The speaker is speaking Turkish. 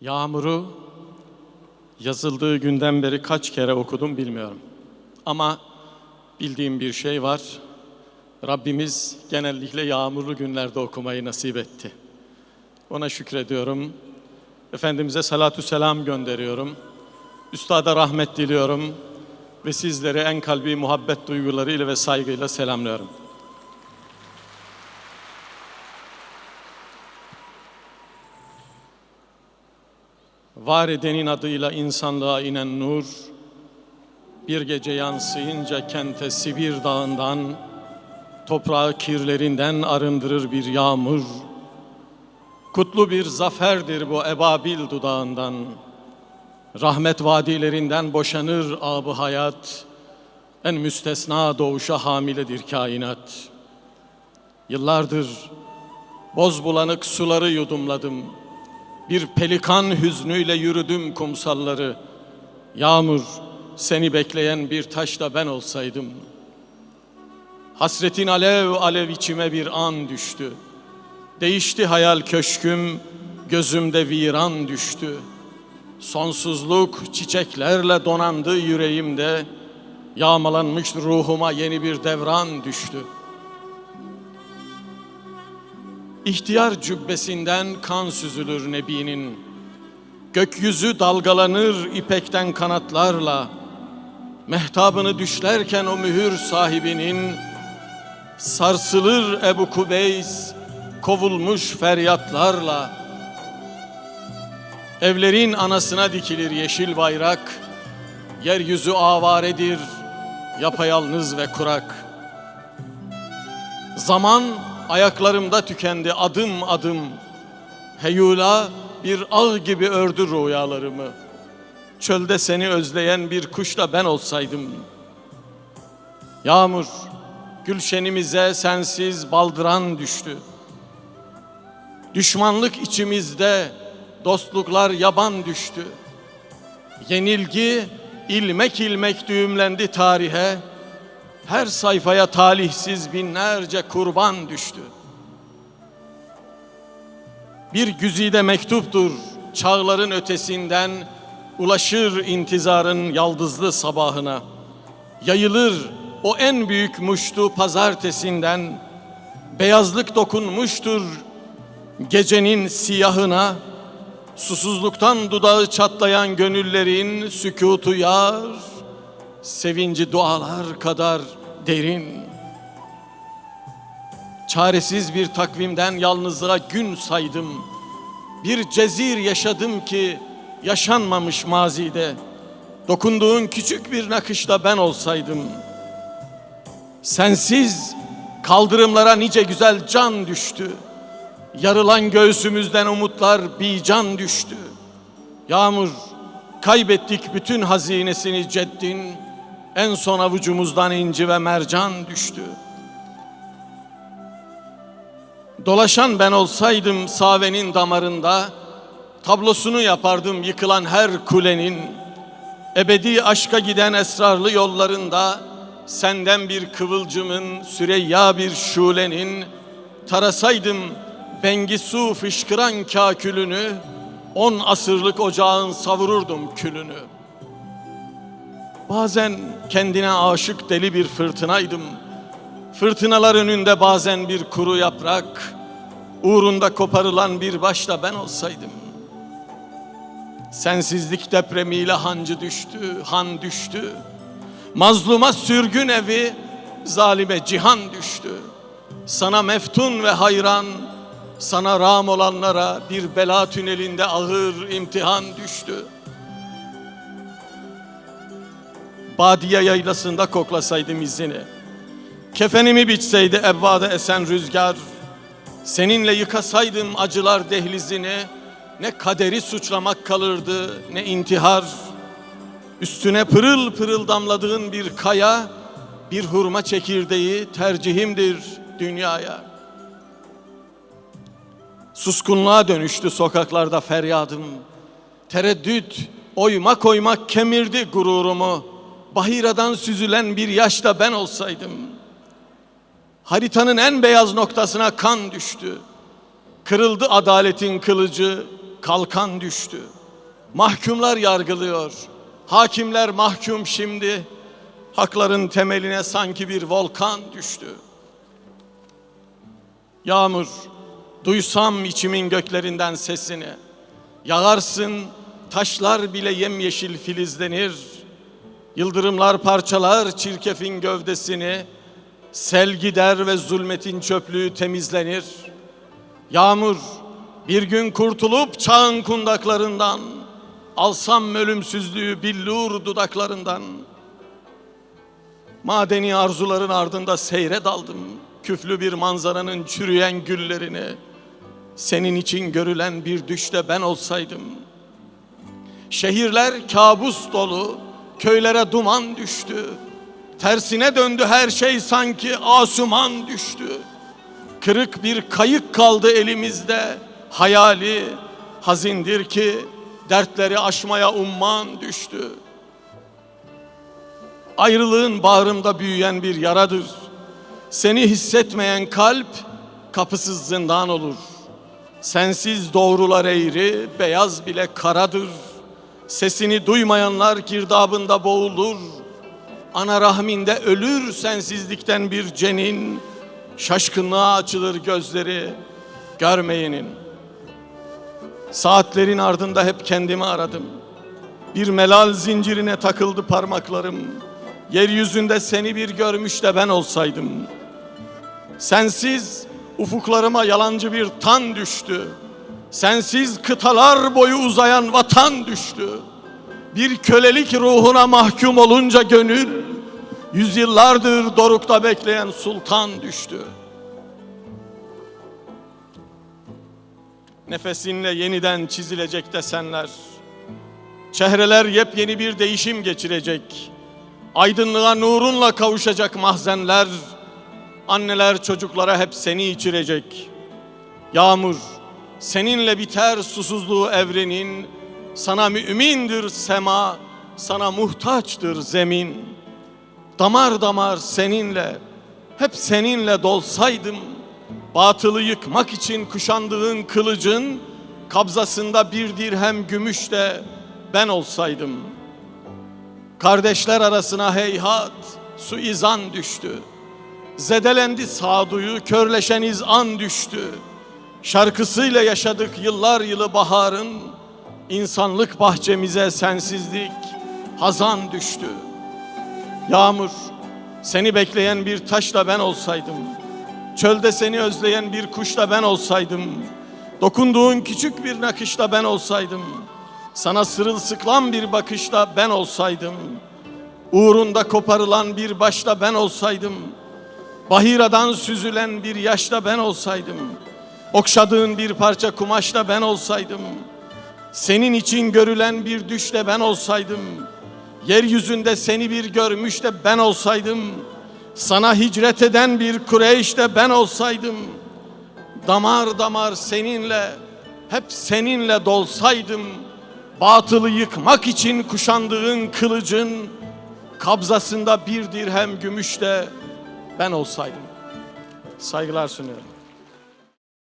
Yağmuru yazıldığı günden beri kaç kere okudum bilmiyorum. Ama bildiğim bir şey var. Rabbimiz genellikle yağmurlu günlerde okumayı nasip etti. Ona şükrediyorum. Efendimiz'e salatü selam gönderiyorum. Üstada rahmet diliyorum ve sizleri en kalbi muhabbet duygularıyla ve saygıyla selamlıyorum. Var edenin adıyla insanlığa inen nur, bir gece yansıyınca kente Sibir dağından, toprağı kirlerinden arındırır bir yağmur. Kutlu bir zaferdir bu ebabil dudağından. Rahmet vadilerinden boşanır abı hayat. En müstesna doğuşa hamiledir kainat. Yıllardır boz bulanık suları yudumladım. Bir pelikan hüznüyle yürüdüm kumsalları. Yağmur seni bekleyen bir taş da ben olsaydım. Hasretin alev alev içime bir an düştü. Değişti hayal köşküm, gözümde viran düştü. Sonsuzluk çiçeklerle donandı yüreğimde. Yağmalanmış ruhuma yeni bir devran düştü. İhtiyar cübbesinden kan süzülür Nebi'nin. Gökyüzü dalgalanır ipekten kanatlarla. Mehtabını düşlerken o mühür sahibinin sarsılır Ebu Kubeys kovulmuş feryatlarla. Evlerin anasına dikilir yeşil bayrak. Yeryüzü avaredir, yapayalnız ve kurak. Zaman ayaklarımda tükendi adım adım. Heyula bir ağ gibi ördü rüyalarımı. Çölde seni özleyen bir kuşla ben olsaydım. Yağmur, gülşenimize sensiz baldıran düştü. Düşmanlık içimizde, dostluklar yaban düştü. Yenilgi ilmek ilmek düğümlendi tarihe. Her sayfaya talihsiz binlerce kurban düştü. Bir güzide mektuptur çağların ötesinden ulaşır intizarın yaldızlı sabahına. Yayılır o en büyük muştu pazartesinden beyazlık dokunmuştur gecenin siyahına. Susuzluktan dudağı çatlayan gönüllerin sükutu yar sevinci dualar kadar derin. Çaresiz bir takvimden yalnızlığa gün saydım. Bir cezir yaşadım ki yaşanmamış mazide. Dokunduğun küçük bir nakışta ben olsaydım. Sensiz kaldırımlara nice güzel can düştü. Yarılan göğsümüzden umutlar bir can düştü. Yağmur kaybettik bütün hazinesini ceddin. En son avucumuzdan inci ve mercan düştü. Dolaşan ben olsaydım savenin damarında, tablosunu yapardım yıkılan her kulenin, ebedi aşka giden esrarlı yollarında, senden bir kıvılcımın, Süreyya bir şulenin, tarasaydım Bengisu fışkıran kakülünü, on asırlık ocağın savururdum külünü. Bazen kendine aşık deli bir fırtınaydım. Fırtınalar önünde bazen bir kuru yaprak, uğrunda koparılan bir başta ben olsaydım. Sensizlik depremiyle hancı düştü, han düştü. Mazluma sürgün evi, zalime cihan düştü. Sana meftun ve hayran, sana ram olanlara bir bela tünelinde ağır imtihan düştü. Badiye yaylasında koklasaydım izini. Kefenimi biçseydi evvada esen rüzgar. Seninle yıkasaydım acılar dehlizini. Ne kaderi suçlamak kalırdı ne intihar. Üstüne pırıl pırıl damladığın bir kaya, bir hurma çekirdeği tercihimdir dünyaya. Suskunluğa dönüştü sokaklarda feryadım. Tereddüt oymak oymak kemirdi gururumu. Bahiradan süzülen bir yaşta ben olsaydım. Haritanın en beyaz noktasına kan düştü. Kırıldı adaletin kılıcı, kalkan düştü. Mahkumlar yargılıyor. Hakimler mahkum şimdi. Hakların temeline sanki bir volkan düştü. Yağmur, duysam içimin göklerinden sesini. Yağarsın, taşlar bile yemyeşil filizlenir. Yıldırımlar parçalar çirkefin gövdesini. Sel gider ve zulmetin çöplüğü temizlenir. Yağmur, bir gün kurtulup çağın kundaklarından, alsam ölümsüzlüğü billur dudaklarından. Madeni arzuların ardında seyre daldım, küflü bir manzaranın çürüyen güllerini. Senin için görülen bir düşte ben olsaydım. Şehirler kabus dolu, köylere duman düştü. Tersine döndü her şey sanki asuman düştü. Kırık bir kayık kaldı elimizde. Hayali hazindir ki dertleri aşmaya umman düştü. Ayrılığın bağrımda büyüyen bir yaradır. Seni hissetmeyen kalp kapısız zindan olur. Sensiz doğrular eğri, beyaz bile karadır. Sesini duymayanlar girdabında boğulur. Ana rahminde ölür sensizlikten bir cenin. Şaşkınlığa açılır gözleri görmeyenin. Saatlerin ardında hep kendimi aradım. Bir melal zincirine takıldı parmaklarım. Yeryüzünde seni bir görmüş de ben olsaydım. Sensiz ufuklarıma yalancı bir tan düştü. Sensiz kıtalar boyu uzayan vatan düştü. Bir kölelik ruhuna mahkum olunca gönül, yüzyıllardır dorukta bekleyen sultan düştü. Nefesinle yeniden çizilecek desenler. Çehreler yepyeni bir değişim geçirecek. Aydınlığa nurunla kavuşacak mahzenler. Anneler çocuklara hep seni içirecek. Yağmur, seninle biter susuzluğu evrenin. Sana mümindir sema, sana muhtaçtır zemin. Damar damar seninle, hep seninle dolsaydım. Batılı yıkmak için kuşandığın kılıcın kabzasında bir dirhem gümüş de ben olsaydım. Kardeşler arasına heyhat suizan düştü. Zedelendi sağduyu, körleşen izan düştü. Şarkısıyla yaşadık yıllar yılı baharın. insanlık bahçemize sensizlik, hazan düştü. Yağmur, seni bekleyen bir taşla ben olsaydım. Çölde seni özleyen bir kuşla ben olsaydım. Dokunduğun küçük bir nakışla ben olsaydım. Sana sırılsıklam bir bakışla ben olsaydım. Uğrunda koparılan bir başla ben olsaydım. Bahiradan süzülen bir yaşla ben olsaydım. Okşadığın bir parça kumaşla ben olsaydım. Senin için görülen bir düşle ben olsaydım. Yeryüzünde seni bir görmüş de ben olsaydım. Sana hicret eden bir Kureyş de ben olsaydım. Damar damar seninle, hep seninle dolsaydım. Batılı yıkmak için kuşandığın kılıcın kabzasında bir dirhem gümüş de ben olsaydım. Saygılar sunuyorum.